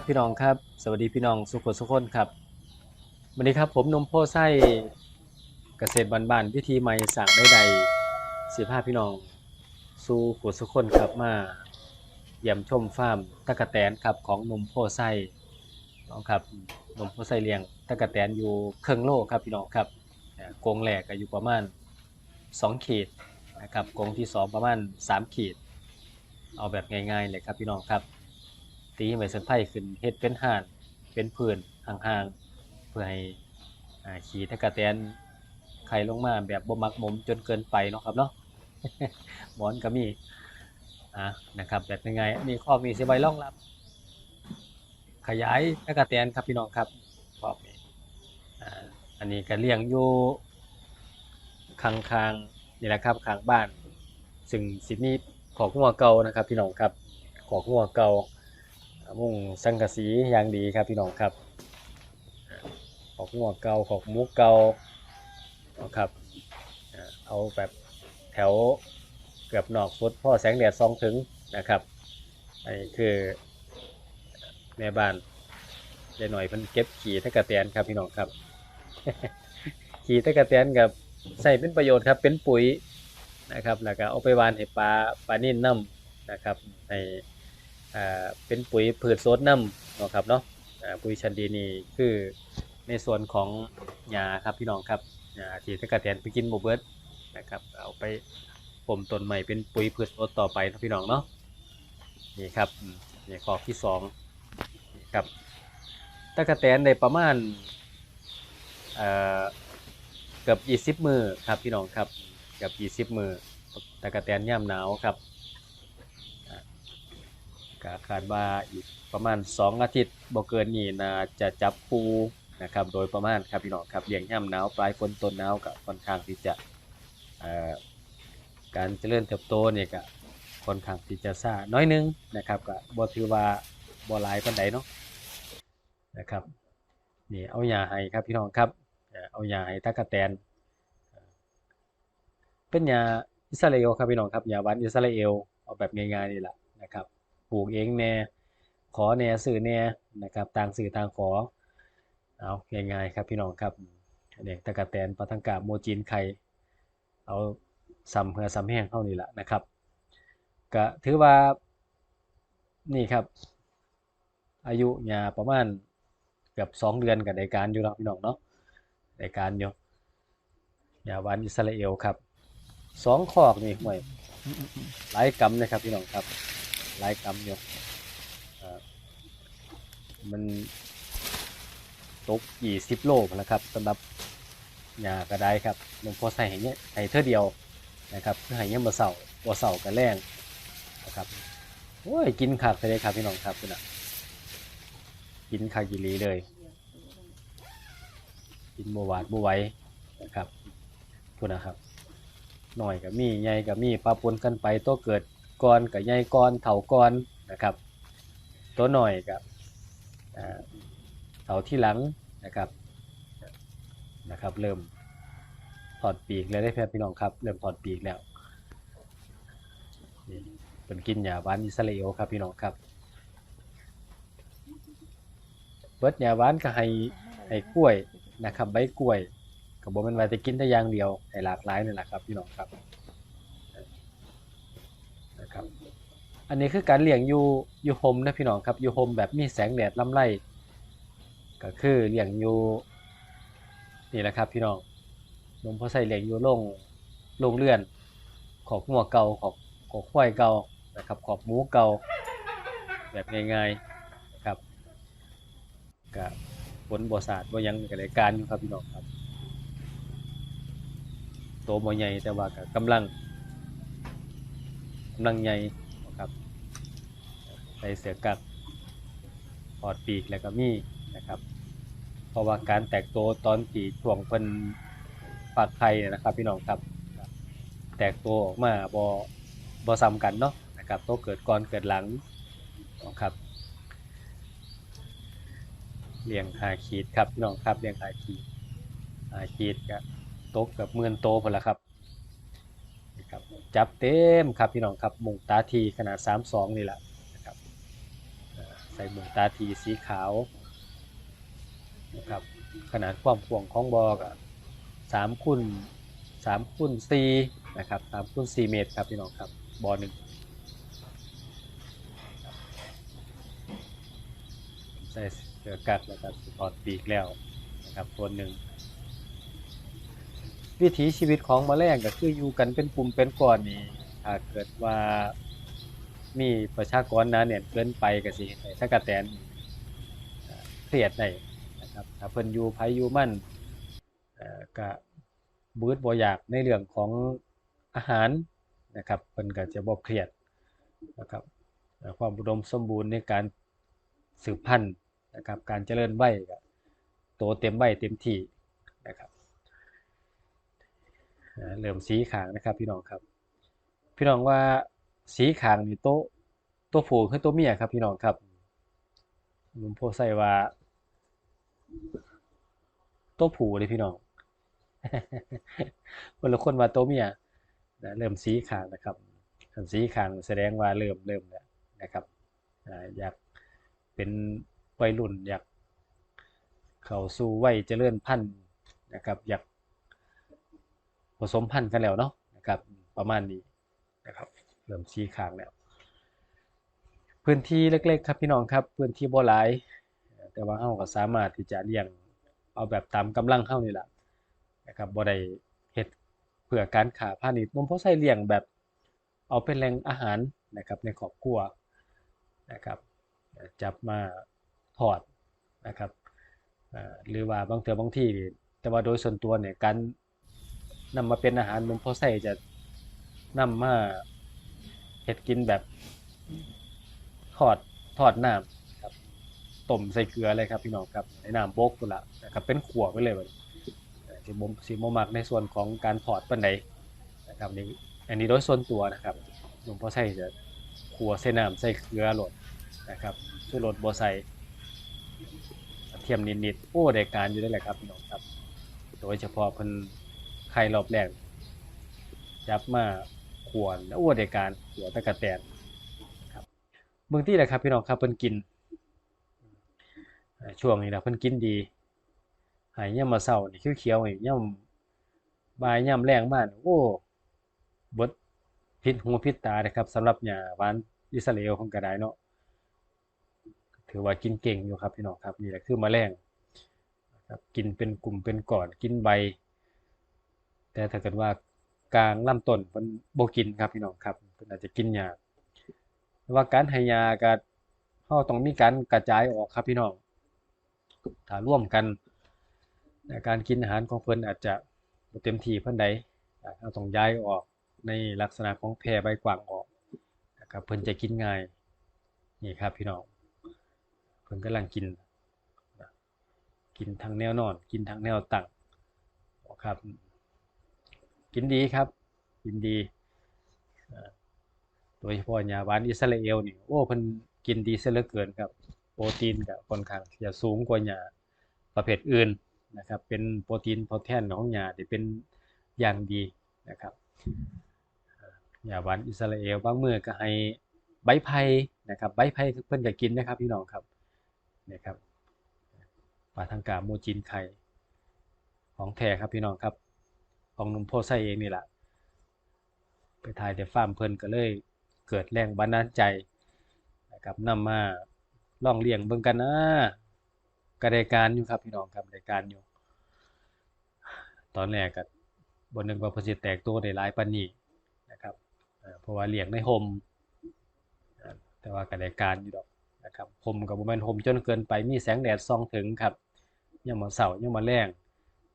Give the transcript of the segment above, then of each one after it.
ครับพี่น้องครับ สวัสดีพี่น้องสุขสุขคนครับวันนี้ครับผมนมโพไส้เกษตรบ้านๆวิธีใหม่สั่งได้ใดสิภาพี่น้องสู่ขวสุขคนครับมาเยี่ยมชมฟาร์มตะกะแตนครับของนมโพไส้น้องครับนมโพไส้เลี้ยงตะกะแตนอยู่เครื่องโลครับพี่น้องครับกงแรกก็อยู่ประมาณ 2 ขีดนะครับกงที่สองประมาณ 3 ขีด เอาแบบง่ายๆเลยครับพี่น้องครับ ตีไม้สันไผ่ขึ้นเฮ็ดเป็นห่านเป็นพื้นห่างๆเพื่อให้ขี่ตะกะแตนไข่ลงมาแบบบ่มักหมมจนเกินไปเนาะครับเนาะหมอนก็มีอะนะครับแบบยๆอันนี้อมีสิไว้รองรับ ขยายตะกะแตนครับพี่น้องครับคอกนี้อ่าอันนี้ก็เลี้ยงอยู่ข้างๆนี่แหละครับข้างบ้าน ซึ่งสิมีขอกงัวเก่านะครับพี่น้องครับขอกงัวเก่า มุ่งสังกะสีอย่างดีครับพี่น้องครับขอกงัวเก่าขอกหมูเก่านะครับเอาแบบแถวเกือบนอกฟุตพ่อแสงแดดซองถึงนะครับอันนี้คือแม่บ้านได้หน่อยเพิ่นเก็บขี่ตะกะแตนครับพี่น้องครับ ขี่ตะกะแตนกับใส่เป็นประโยชน์ครับเป็นปุ๋ยนะครับแล้วก็เอาไปวานให้ปลาปลานิ่นน้ำนะครับให้อ่า เป็นปุ๋ยพืชโซดน้ำนะครับเนาะปุ๋ยชันดีนี่คือในส่วนของหญ้าครับพี่น้องครับหญ้าที่ตะกะแตนไปกินบ่เบิร์ดนะครับเอาไปปมต้นใหม่เป็นปุ๋ยพืชโซดต่อไปนะพี่น้องเนาะนี่ครับนี่ข้อที่สองนี่ครับตะกะแตนได้ประมาณเอ่อเกือบ20 มือครับพี่น้องครับเกือบ20 มือตะกะแตนย่ามหนาวครับ ก็คาดว่าอีกประมาณ 2 อาทิตย์บ่เกินนี้น่าจะจับปูนะครับโดยประมาณครับพี่น้องครับเลี้ยงย่ำหนาวปลายฝนต้นหนาวก็ค่อนข้างที่จะการเจริญเติบโตเนี่ยก็ค่อนข้างที่จะช้าน้อยหนึงนะครับก็บ่ถือว่าบ่หลายปานใดเนาะนะครับนี่เอายาให้ครับพี่น้องครับเอ่อเอายาให้ตะกกะแตนเอ่อเป็นยาอิสราเอลครับพี่น้องครับยาหวานอิสราเอลเอาแบบง่ายๆนี่แหละนะครับ ปลูกเองแน่ขอแน่ซื้อแน่นะครับต่างซื้อต่างขอเอาง่ายๆครับพี่น้องครับเด็กตะกะแตนปลาทังกาโมจีนไข่เอาซ้ำเหือซ้ำแห้งเท่านี้แหละนะครับก็ถือว่านี่ครับ อายุยาประมาณเกือบสองเดือนกับในการอยู่แล้วพี่น้องเนาะในการอยู่ยาหวานอิสราเอลครับสองขอกนี่ห่วยหลายกำนะครับพี่น้องครับ หลายกรัมอยู่มันตกกี่สิบโลพอแล้วครับสำหรับหญ้ากระไดครับหลวงพ่อใส่ให้เนี่ยให้เท่าเดียวนะครับเพื่อให้เนี่ยมาเสาบ่เสากันแรงนะครับโอ้ยกินคักเลยครับพี่น้องครับคุณอะกินคักกิลีเลย กินบหวาดบไว้นะครับคุณนะครับหน่อยกับมีใหญ่กับมีปลาปนกันไปตัวเกิด ก่อนกับใหญ่ก่อนเถาก่อนนะครับ ตัวหน่อยกับเถาที่หลังนะครับนะครับ เริ่มถอดปีกแล้วได้แพพี่น้องครับเริ่มถอดปีกแล้วเป็นกินหญ้าหวานอิสราเอลครับพี่น้องครับเบิดหญ้าหวานก็ให้ให้กล้วยนะครับ ใบกล้วยก็บ่ม่นว่าจะกินแต่อย่างเดียวให้หลากหลายนี่แหละครับพี่น้องครับ อันนี้คือการเลี้ยงอยู่อยู่โฮมนะพี่น้องครับอยู่โฮมแบบมีแสงแดดลำไรก็คือเลี้ยงอยู่นี่แหละครับพี่น้องนมพอใส่เลี้ยงอยู่โรงโรงเรือน ของหัวเก่าของของควายเก่านะครับ ของหมูเก่าแบบง่ายๆนะครับกับบนบศาสตร์บ่หยังกับรายการอยู่ครับพี่น้องครับโตบ่ใหญ่แต่ว่าก็กำลังกำลังใหญ่ ใส่เสือกักปอดปีกแล้วก็มีนะครับ เพราะว่าการแตกโตวตอนที่ช่วงเพิ่นฝากไข่เนี่ยนะครับ พี่น้องครับ แตกตัวออกมาบ่บ่ซ้ำกันเนาะนะครับโตเกิดก่อนเกิดหลังนะครับเลี้ยงหาขีดครับพี่น้องครับเลี้ยงหาขีดหาขีดก็ตกับหมื่นโตพุ่นละครับนะครับจับเต็มครับพี่น้องครับมุงตาทีขนาด 32 นี่แหละ ส่หมวกตาทีสีขาวนะครับขนาดความกว้างของบอกสามคูณสามคูณสี่นะครับสามคูณสี่เมตรครับพี่น้องครับบอหนึ่งใส่เสือกัดแล้วก็ถอดปีกแล้วนะครับตัวหนึ่งวิถีชีวิตของมแมลงก็คืออยู่กันเป็นกลุ่มเป็นก้อนนี่ถ้าเกิดว่า มีประชากรนาแน่นเกินไปก็สิให้ตะกะแตนเครียดได้นะครับถ้าเพิ่นอยู่ไผอยู่มันเอ่อก็บืดบ่อยากในเรื่องของอาหารนะครับเพิ่นก็จะบ่เครียดนะครับความอุดมสมบูรณ์ในการสืบพันธุ์นะครับการเจริญไว้ก็โตเต็มไว้เต็มที่นะครับเริ่มสีขางนะครับพี่น้องครับ พี่น้องว่า สีขางนี่โตะโตะผู้คือโตะเมียครับพี่น้องครับลุงโพใส่ว่าโตะผู้เลยพี่น้องคนละคนว่าโตะเมียนะเริ่มสีขางนะครับสีขางแสดงว่าเริ่มเริ่มแล้วนะครับอยากเป็นวัยรุ่นอยากเข้าสู่วัยเจริญพันธุ์นะครับ อยากผสมพันธุ์กันแล้วเนาะนะครับ ประมาณนี้นะครับ เริ่มชี้ขางแล้วพื้นที่เล็กๆ ครับพี่น้องครับพื้นที่บ่หลาย แต่ว่าเฮาก็สามารถที่จะเลี้ยงเอาแบบตามกำลังเฮานี่แหละนะครับบ่ได้เฮ็ดเพื่อการค้าพาณิชย์นมเพาะไส้เลี้ยงแบบเอาเป็นแหล่งอาหารนะครับในครอบครัวนะครับจับมาทอดนะครับหรือว่าบางเทื่อบางที่แต่ว่าโดยส่วนตัวเนี่ยการนำมาเป็นอาหารนมพ่อไส้จะนำมา เฮ็ดกินแบบทอดทอดน้ำครับต้มใส่เกลือเลยครับพี่น้องครับในน้ำบกพุ่นละนะครับ เป็นขั่วไปเลยบัดนี้เอ่อสิบ่สิบ่มักในส่วนของการทอดปานใดนนะครับนี่อันนี้โดยส่วนตัวนะครับนมพ่อไส้จะขั่วใส่น้ำใส่เกลือโลดนะครับชูรสบ่ใส่เทียมนิดๆโอ้ได้การอยู่ได้แหละครับพี่น้องครับ โดยเฉพาะเพิ่นไข่รอบแรกจับมา ขวนแล้วอ้วในการหัวตะกะแตนครับเบื้องที่แหละครับพี่น้องครับเพิ่นกินช่วงนี้นะเพิ่นกินดีหายย่ำมาเศร้านี่คือเขียวๆนี่ย่ำบายย่ำแรงมากโอ้บดพิษหูพิษตานะครับสำหรับหญ้าหวานอิสราเอลของกระไดเนาะถือว่ากินเก่งอยู่ครับพี่น้องครับนี่แหละคือมแมลงครับกินเป็นกลุ่มเป็นก่อนกินใบ แต่ถ้าเกิดว่า กลางลำต้นมันบ่กินครับพี่น้องครับเพิ่นอาจจะกินยาแต่ว่าการให้ยาก็เฮาต้องมีการกระจายออกครับพี่น้องถ้าร่วมกันในการกินอาหารของเพิ่นอาจจะบ่เต็มที่ปานใดเราต้องย้ายออกในลักษณะของแพร่ใบกว้างออกนะครับเพิ่นจะกินง่ายนี่ครับพี่น้องเพิ่นกำลังกินกินทางแนวนอน กินทางแนวตั้งครับ กินดีครับ กินดีโดยเฉพาะหญ้าหวานอิสราเอลนี่โอ้เพิ่นกินดีเสียเหลือเกินครับ โปรตีนก็ค่อนข้างจะสูงกว่าหญ้าประเภทอื่นนะครับ เป็นโปรตีนโปรแทนของหญ้าที่เป็นอย่างดีนะครับเอ่อหญ้าหวานอิสราเอลบางมื้อก็ให้ใบไผ่นะครับใบไผ่เพิ่นก็กินนะครับพี่น้องครับเนี่ยครับปลาทังกาโมจินไข่ของแท้ครับพี่น้องครับ ของหนุ่มโพไซเองนี่แหละไปถ่ายแต่ฟาร์มเพลินก็เลยเกิดแรงบันดาลใจนะครับนำมาลองเลี้ยงเบิ่งกันนะก็ได้การอยู่ครับพี่น้องครับได้การอยู่ ตอนแรกก็บ่นึกว่าพิ่นสิแตกตัวได้หลายปานนี้นะครับเพราะว่าเลี้ยงในโฮมแต่ว่าก็ได้การอยู่ดอกนะครับผมกับบ่แม่นผมจนเกินไปมีแสงแดดส่องถึงครับย่ามมื้อเช้ายามมื้อแลง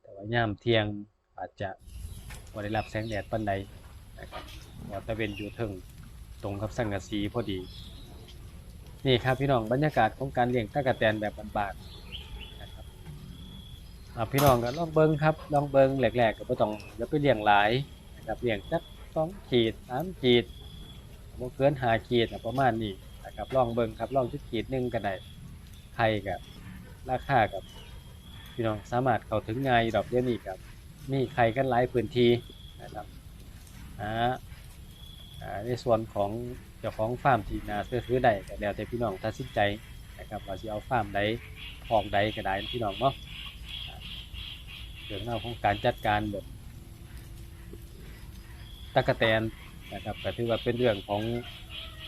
แต่ว่าย่ามเทียง อาจจะบ่ได้รับแสงแดดปานใดนะครับว่าตะเวนอยู่เทิงตรงกับสังกะสีพอดี นี่ครับพี่น้องบรรยากาศของการเลี้ยงตะกะแตนแบบบานๆนะครับอ่าพี่น้องก็ลองเบิ่งครับลองเบิ่งแรกๆก็บ่ต้องอย่าไปเลี้ยงหลายนะครับเลี้ยงจัก2ขีด3ขีดบ่เกิน5ขีดประมาณนี้นะครับลองเบิ่งครับลองจุดขีดหนึงก็ได้ไข่กับราคากับพี่น้องสามารถเข้าถึงง่ายดอกเดียวนี้ครับ มีไข่กันหลายพื้นที่นะครับอ่าอ่าในส่วนของเจ้าของฟาร์มที่นาเชื่อถือได้ก็แล้วแต่พี่น้องตัดสินใจนะครับว่าสิเอาฟาร์มใดออกใดก็ได้พี่น้องเนาะเรื่องราของการจัดการแบบตะกะแตนนะครับก็ถือว่าเป็นเรื่องของ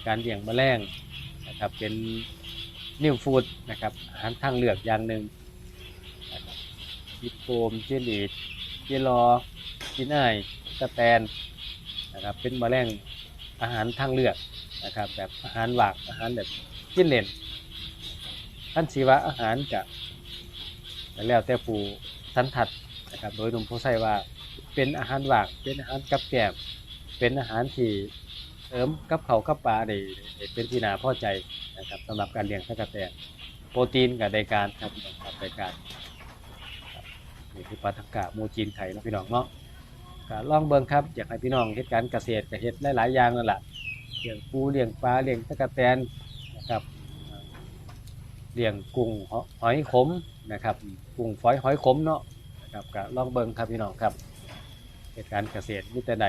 การเลี้ยงแมลงนะครับเป็นนิวฟูดนะครับอาหารทางเลือกอย่างหนึ่งนะครับยิปโฟมเจลีด เจลอกินอ้ายตะแตนนะครับเป็นมแมลงอาหารทางเลือกนะครับแบบอาหารหวากอาหารแบบกินเล่นท่านชีวะอาหารกับแล้วแต่ผู้สันทัดนะครับโดยหนุ่มผู้ใส่ว่าเป็นอาหารหวากเป็นอาหารกับแกมเป็นอาหารที่เสริมกับเขากับปลาได้เป็นที่นาพอใจนะครับสำหรับการเลี้ยงตะกะแตนโปรตีนกับในการครับพี่น้องครับในการ นี่คือปลาทังกะโมจีนไข่นะพี่น้องเนาะก็ลองเบิ่งครับอยากให้พี่น้องเฮ็ดการเกษตรก็เฮ็ดหลายๆอย่างนั่นแหละเลี้ยงปูเลี้ยงปลาเลี้ยงตะกะแตนนะครับเลี้ยงกุ้งหอยขมนะครับกุ้งฝอยหอยขมเนาะนะครับก็ลองเบิ่งครับพี่น้องครับเหตุการณ์เกษตรมีแต่ใด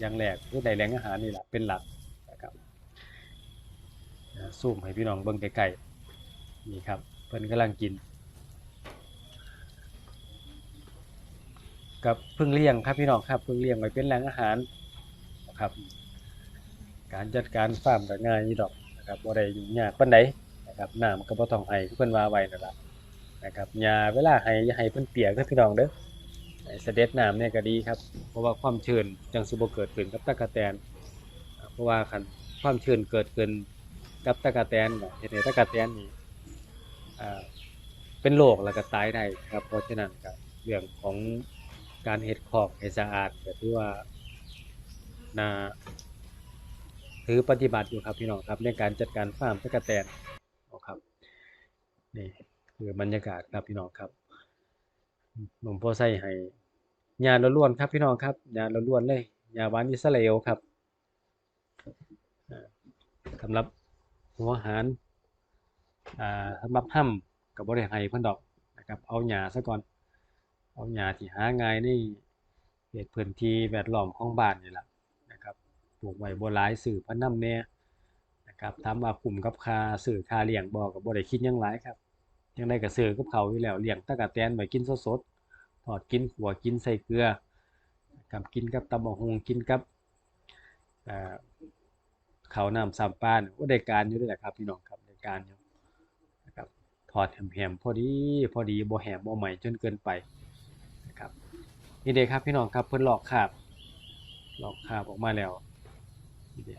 อย่างแรกคือได้แหล่งอาหารนี่แหละเป็นหลักนะครับซูมให้พี่น้องเบิ่งใกล้ๆนี่ครับเพิ่นกำลังกิน กับพึ่งเลี้ยงครับพี่น้องครับพึ่งเลี้ยงไว้เป็นแหล่งอาหารนะครับ การจัดการฟาร์มก็ง่ายนี่ดอกนะครับบ่ได้ยุ่งยากปานใดนะครับน้ำก็บ่ต้องให้เพิ่นว่าไว้นั่นล่ะนะครับยาเวลาให้อย่าให้เพิ่นเปียกเด้อพี่น้องเด้อเสด็จน้ำเนี่ยก็ดีครับ เพราะว่าความชื้นจังสิบ่เกิดขึ้นกับตะกะแตน เพราะว่าคันความชื้นเกิดขึ้นกับตะกะแตนเฮ็ดให้ตะกะแตนนี่อ่าเป็นโรคแล้วก็ตายได้ครับเพราะฉะนั้นก็เรื่องของ การเฮ็ดคอกให้สะอาดก็ถือว่านาถือปฏิบัติอยู่ครับพี่น้องครับในการจัดการฟาร์มตะกะแตนนะครับนี่คือบรรยากาศครับพี่น้องครับหนุ่มโพไซให้ยาล้วนครับพี่น้องครับยาล้วนเลยยาหวานอิสราเอลครับสำหรับหัวหารอ่าสำหรับห้ำกับบริให้เพิ่นดอกนะครับเอาหญ้าซะก่อน เอาหญ้าที่หาง่ายในเขตพื้นที่แวดล้อมของบ้านนี่ล่ะนะครับปลูกไว้บ่หลายซื้อพะนำแหน่นะครับถามว่าคุ้มกับค่าซื้อค่าเลี้ยงบ่ก็บ่ได้คิดหยังหลายครับจังได๋ก็ซื้อกับเขาวอยู่แล้วเลี้ยงตะกะแตนไว้กินสดๆทอดกินขัวกินใส่เกลือนะครับกินกับตำบักหุ่งกินกับเอ่อข้าน้ำซ้ำปลานี่ยโอ้ได้การอยู่ด้อแหละครับพี่น้องครับได้การอยู่นะครับทอดแหมๆพอดีพอดีบ่แหมบ่ไหม้จนเกินไป นี่เดครับพี่น้องครับเพิ่นหลอกคาบหลอกคาบออกมาแล้วนี่เด้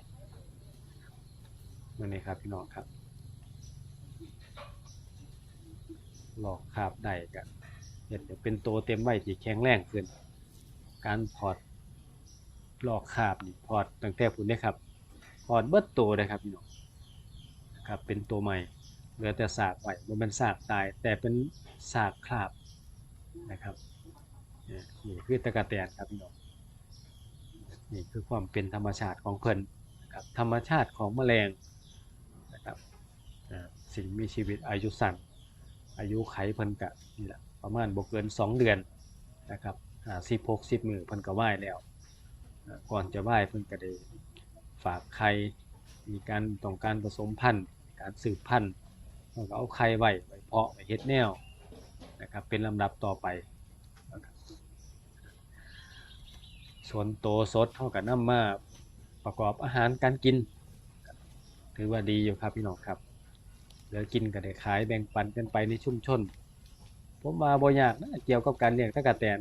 นั่นเองครับพี่น้องครับ หลอกคาบได้ก็เฮ็ดให้เป็นโตเต็มไว้ที่แข็งแรงขึ้น การพอดหลอกคาบนี่พอดตั้งแต่พุ่นเด้ครับพอดเบิดโตเลยครับพี่น้องนะครับเป็นตัวใหม่เหลือแต่ซากไว้บ่แม่นซากตายแต่เป็นซากคราบนะครับ นี่คือตะกะแตนครับพี่น้องนี่คือความเป็นธรรมชาติของเพิ่นนะครับธรรมชาติของแมลงนะครับสิ่งมีชีวิตอายุสั้นอายุไขเพิ่นก็นี่แหละประมาณบ่เกิน 2 เดือนนะครับอ่า10 60มื้อเพิ่นก็ว่ายแล้ว ก่อนจะว่ายเพิ่นก็ได้ฝากไข่มีการต้องการผสมพันธุ์ การสืบพันธุ์เพิ่นก็เอาไข่ไว้ไว้เพาะไว้เฮ็ดแนวนะครับเป็นลำดับต่อไปนะครับ ส่วนโตสดเท่ากับน้ำมาประกอบอาหารการกิน ถือว่าดีอยู่ครับพี่น้องครับเหลือกินก็ได้ขายแบ่งปันกันไปในชุมชน ผมว่าบ่ยากนะเกี่ยวกับการเลี้ยงตะกะแตน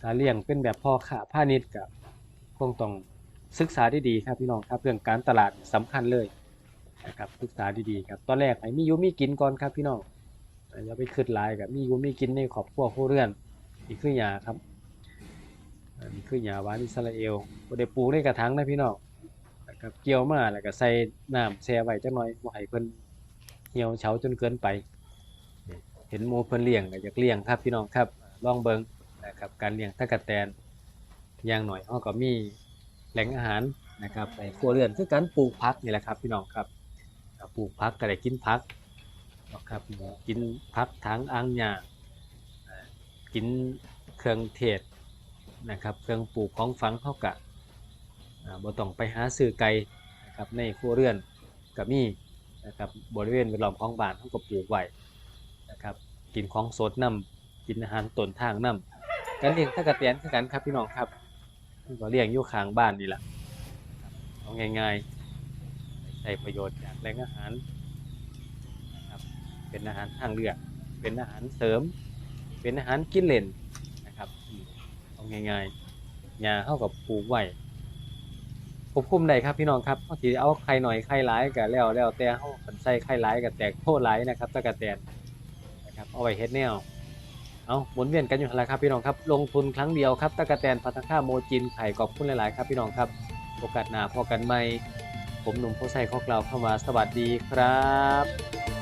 ถ้าเลี้ยงเป็นแบบพ่อค้าพาณิชย์ก็คงต้องศึกษาดีๆครับพี่น้องครับเรื่องการตลาดสำคัญเลยนะครับศึกษาดีๆครับตอนแรกให้มีอยู่มีกินก่อนครับพี่น้องอย่าไปคิดหลายกับมีอยู่มีกินในครอบครัวครัวเรือนนี่คือหยาครับ อันนี้คือหญ้าหวานอิสราเอลบ่ได้ปลูกในกระถางนะพี่น้องนะครับเกี่ยวมาแล้วก็ใส่น้ำแช่ไว้จักหน่อยบ่ให้เพิ่นเหี่ยวเฉาจนเกินไป เห็นหมู่เพิ่นเลี้ยงก็อยากเลี้ยงครับพี่น้องครับลองเบิ่งนะครับการเลี้ยงตะกะแตนอย่างหน่อยเฮาก็มีแหล่งอาหารนะครับในครัวเรือนคือการปลูกผักนี่แหละครับพี่น้องครับปลูกผักก็ได้กินผักนะครับกินผักทางอ่างหญ้ากินเครื่องเทศ นะครับเครื่องปลูกของฝังเขากะบ่ต้องไปหาซื้อไก่นะครับในครัวเรือนก็มีนะครับบริเวณแวดล้อมของบ้านเขาก็ปลูกไว้นะครับกินของสดน้ำกินอาหารต้นทางน้ำการเลี้ยงตะกะแตนคือกันครับพี่น้องครับก็เลี้ยงอยู่ข้างบ้านนี่แหละเอาง่ายๆใช้ประโยชน์จากแหล่งอาหารนะครับเป็นอาหารทางเลือกเป็นอาหารเสริม เป็นอาหารกินเล่นนะครับอืมเอา ง่ายๆหญ้าเข้ากับปลูกไว้ควบคุมได้ครับพี่น้องครับบางทีเอาไข่หน่อยไข่หลายก็แล้วแล้วแต่เฮาคันใส่ไข่หลายก็แตกโทษหลายนะครับตะกะแตนนะครับเอาไว้เฮ็ดแนวเอาหมุนเวียนกันอยู่หั่นล่ะครับพี่น้องครับ ลงทุนครั้งเดียวครับตะกะแตนพัฒนาโมจินไข่ขอบคุณหลายๆครับพี่น้องครับโอกาสหน้าพอกันใหม่ ผมหนุ่มผู้ใส่ข้อกล่าวเข้ามาสวัสดีครับ